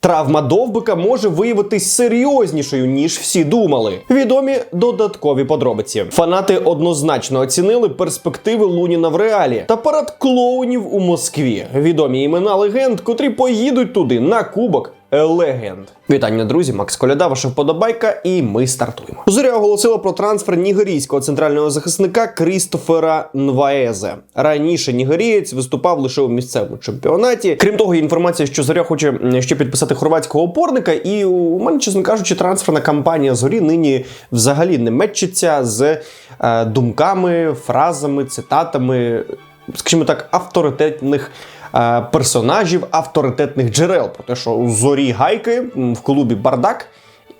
Травма довбика може виявитись серйознішою, ніж всі думали. Відомі додаткові подробиці. Фанати однозначно оцінили перспективи Луніна в реалі та парад клоунів у Москві. Відомі імена легенд, котрі поїдуть туди на кубок. Легенд. Вітання, друзі, Макс Коляда, ваша вподобайка, і ми стартуємо. Зоря оголосила про трансфер нігерійського центрального захисника Крістофера Нваезе. Раніше нігерієць виступав лише у місцевому чемпіонаті. Крім того, є інформація, що зоря хоче ще підписати хорватського опорника, і у мене, чесно кажучи, трансферна кампанія зорі нині взагалі не мечиться з е, думками, фразами, цитатами, скажімо так, авторитетних персонажів авторитетних джерел. Про те, що у зорі гайки в клубі бардак.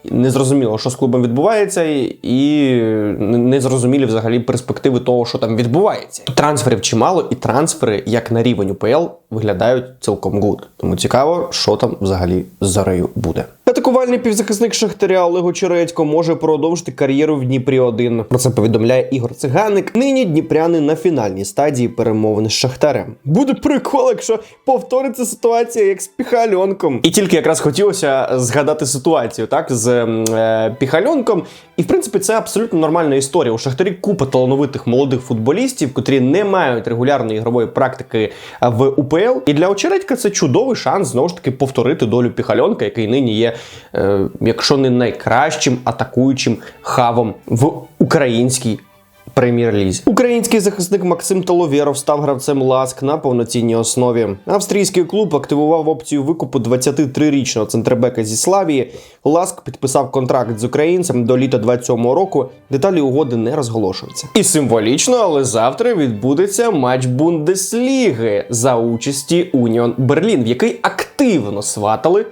Не зрозуміло, що з клубом відбувається, і не зрозумілі взагалі перспективи того, що там відбувається. Трансферів чимало, і трансфери, як на рівень УПЛ, виглядають цілком гуд. Тому цікаво, що там взагалі з зарею буде. Атакувальний півзахисник Шахтаря Олег Очередько може продовжити кар'єру в Дніпрі 1 Про це повідомляє Ігор Циганик. Нині дніпряни на фінальній стадії перемовин з Шахтарем. Буде прикол, якщо повториться ситуація як з Піхальонком. І тільки якраз хотілося згадати ситуацію, так з е, Піхальонком. І в принципі це абсолютно нормальна історія. У Шахтарі купа талановитих молодих футболістів, котрі не мають регулярної ігрової практики е, в УПЛ. І для Очередька це чудовий шанс знову ж таки повторити долю Піхальонка, який нині є, якщо не найкращим атакуючим хавом в українській прем'єр-лізі. Український захисник Максим Толовєров став гравцем Ласк на повноцінній основі. Австрійський клуб активував опцію викупу 23-річного центрбека зі Славії. Ласк підписав контракт з українцем до літа 27-го року. Деталі угоди не розголошуються. І символічно, але завтра відбудеться матч Бундесліги за участі Уніон Берлін, в який активно сватали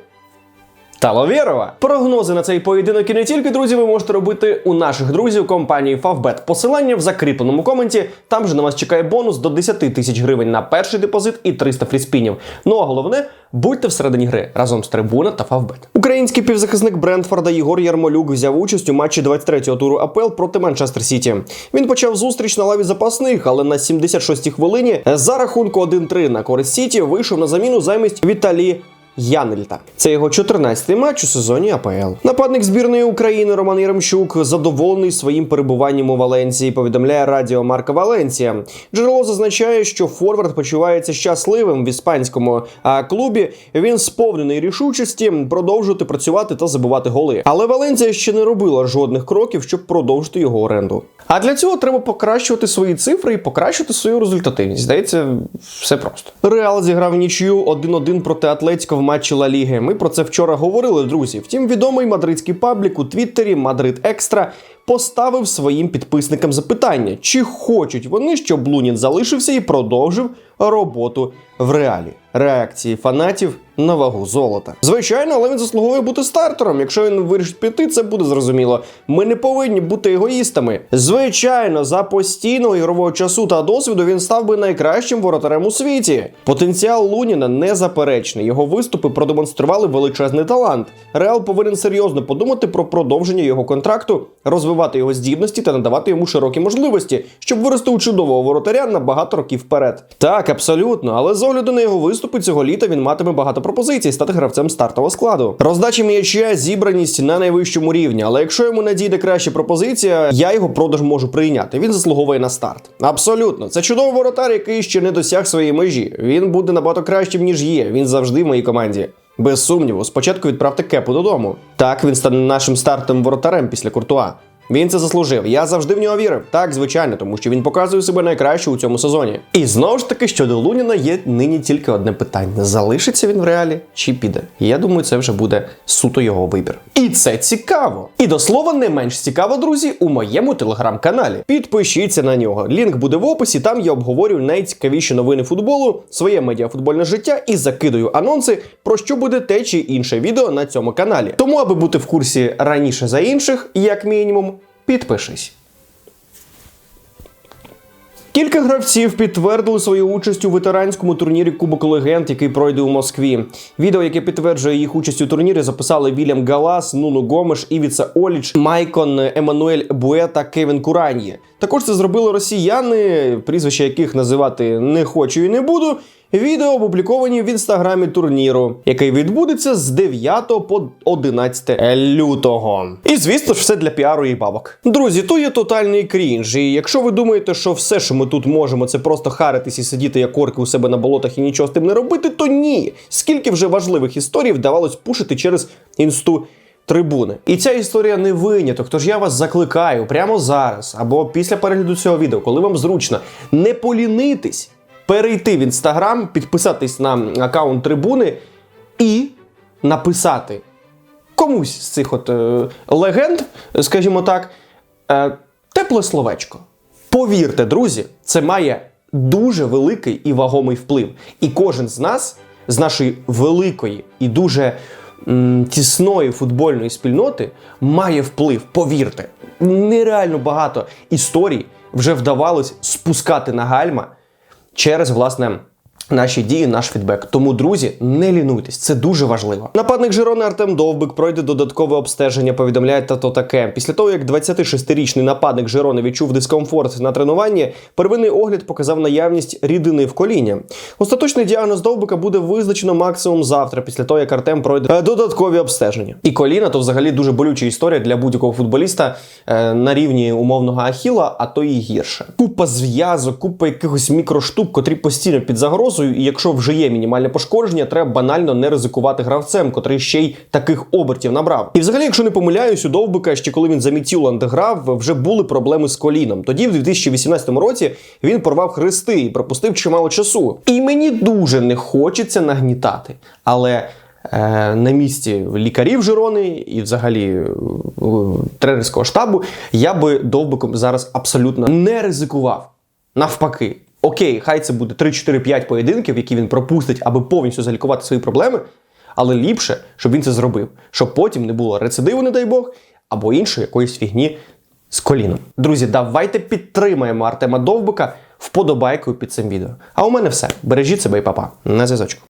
Таловєрова. Прогнози на цей поєдинок і не тільки друзі, ви можете робити у наших друзів компанії Favbet. Посилання в закріпленому коменті. Там же на вас чекає бонус до 10 тисяч гривень на перший депозит і 300 фріспінів. Ну а головне, будьте всередині гри разом з Трибуна та Favbet. Український півзахисник Брентфорда Єгор Ярмолюк взяв участь у матчі 23-го туру АПЛ проти Манчестер Сіті. Він почав зустріч на лаві запасних, але на 76-й хвилині за рахунку 1-3 на користь Сіті вийшов на заміну замість Віталії Янельта. Це його 14-й матч у сезоні АПЛ. Нападник збірної України Роман Яремчук задоволений своїм перебуванням у Валенції. Повідомляє радіо Марка Валенція. Джерело зазначає, що Форвард почувається щасливим в іспанському клубі. Він сповнений рішучості продовжувати працювати та забивати голи. Але Валенція ще не робила жодних кроків, щоб продовжити його оренду. А для цього треба покращувати свої цифри і покращити свою результативність. Здається, все просто. Реал зіграв нічию 1-1 проти Атлетіко в матчі Ла Ліги. Ми про це вчора говорили, друзі. Втім, відомий мадридський паблік у Твіттері Мадрид Екстра поставив своїм підписникам запитання, чи хочуть вони, щоб Лунін залишився і продовжив роботу в реалі. Реакції фанатів на вагу золота. Звичайно, але він заслуговує бути стартером. Якщо він вирішить піти, це буде зрозуміло. Ми не повинні бути егоїстами. Звичайно, за постійного ігрового часу та досвіду він став би найкращим воротарем у світі. Потенціал Луніна незаперечний. Його виступи продемонстрували величезний талант. Реал повинен серйозно подумати про продовження його контракту, розвивати його здібності та надавати йому широкі можливості, щоб вирости у чудового воротаря на багато років вперед. Так, абсолютно, але з огляду на його виступи цього літа він матиме багато пропозицій стати гравцем стартового складу. Роздача м'яча, зібраність на найвищому рівні. Але якщо йому надійде краща пропозиція, я його продаж можу прийняти. Він заслуговує на старт. Абсолютно, це чудовий воротар, який ще не досяг своєї межі. Він буде набагато кращим ніж є. Він завжди в моїй команді. Без сумніву, спочатку відправте кепу додому. Так він стане нашим стартовим воротарем після куртуа. Він це заслужив. Я завжди в нього вірив. Так, звичайно, тому що він показує себе найкраще у цьому сезоні. І знову ж таки, щодо Луніна є нині тільки одне питання: залишиться він в реалі чи піде? Я думаю, це вже буде суто його вибір. І це цікаво. І до слова, не менш цікаво, друзі, у моєму телеграм-каналі. Підпишіться на нього. Лінк буде в описі. Там я обговорюю найцікавіші новини футболу, своє медіафутбольне життя і закидую анонси, про що буде те чи інше відео на цьому каналі. Тому, аби бути в курсі раніше за інших, як мінімум, підпишись. Кілька гравців підтвердили свою участь у ветеранському турнірі Кубок Легенд, який пройде у Москві. Відео, яке підтверджує їх участь у турнірі, записали Вільям Галас, Нуну Гомеш, Івіца Оліч, Майкон, Еммануель Буе та Кевін Кураньє. Також це зробили росіяни, прізвища яких називати не хочу і не буду. Відео опубліковані в інстаграмі турніру, який відбудеться з 9 по 11 лютого. І звісно ж, все для піару і бабок. Друзі, то є тотальний крінж. І якщо ви думаєте, що все, що ми тут можемо, це просто харитись і сидіти як орки у себе на болотах і нічого з тим не робити, то ні. Скільки вже важливих історій вдавалось пушити через інсту. Трибуни. І ця історія не виняток. Тож я вас закликаю прямо зараз або після перегляду цього відео, коли вам зручно, не полінитись, перейти в інстаграм, підписатись на аккаунт трибуни і написати комусь з цих от е, легенд, скажімо так, е, тепле словечко. Повірте, друзі, це має дуже великий і вагомий вплив. І кожен з нас, з нашої великої і дуже м, тісної футбольної спільноти, має вплив. Повірте, нереально багато історій вже вдавалось спускати на гальма через власне. Наші дії, наш фідбек. Тому, друзі, не лінуйтесь, це дуже важливо. Нападник Жирони Артем Довбик пройде додаткове обстеження. Повідомляє тато таке. Після того, як 26-річний нападник Жирони відчув дискомфорт на тренуванні, первинний огляд показав наявність рідини в коліні. Остаточний діагноз Довбика буде визначено максимум завтра, після того як Артем пройде е, додаткові обстеження. І коліна то взагалі дуже болюча історія для будь-якого футболіста е, на рівні умовного ахіла, а то і гірше. Купа зв'язок, купа якихось мікроштук, котрі постійно під загрозою. І якщо вже є мінімальне пошкодження, треба банально не ризикувати гравцем, котрий ще й таких обертів набрав. І взагалі, якщо не помиляюсь, у Довбика ще коли він за Мітюланд грав, вже були проблеми з коліном. Тоді, в 2018 році, він порвав хрести і пропустив чимало часу. І мені дуже не хочеться нагнітати, але. е, На місці лікарів Жирони і взагалі е, тренерського штабу я би довбиком зараз абсолютно не ризикував. Навпаки, окей, хай це буде 3-4-5 поєдинків, які він пропустить, аби повністю залікувати свої проблеми. Але ліпше, щоб він це зробив, щоб потім не було рецидиву, не дай Бог, або іншої якоїсь фігні з коліном. Друзі, давайте підтримаємо Артема Довбика вподобайкою під цим відео. А у мене все. Бережіть себе і папа. На зв'язочку.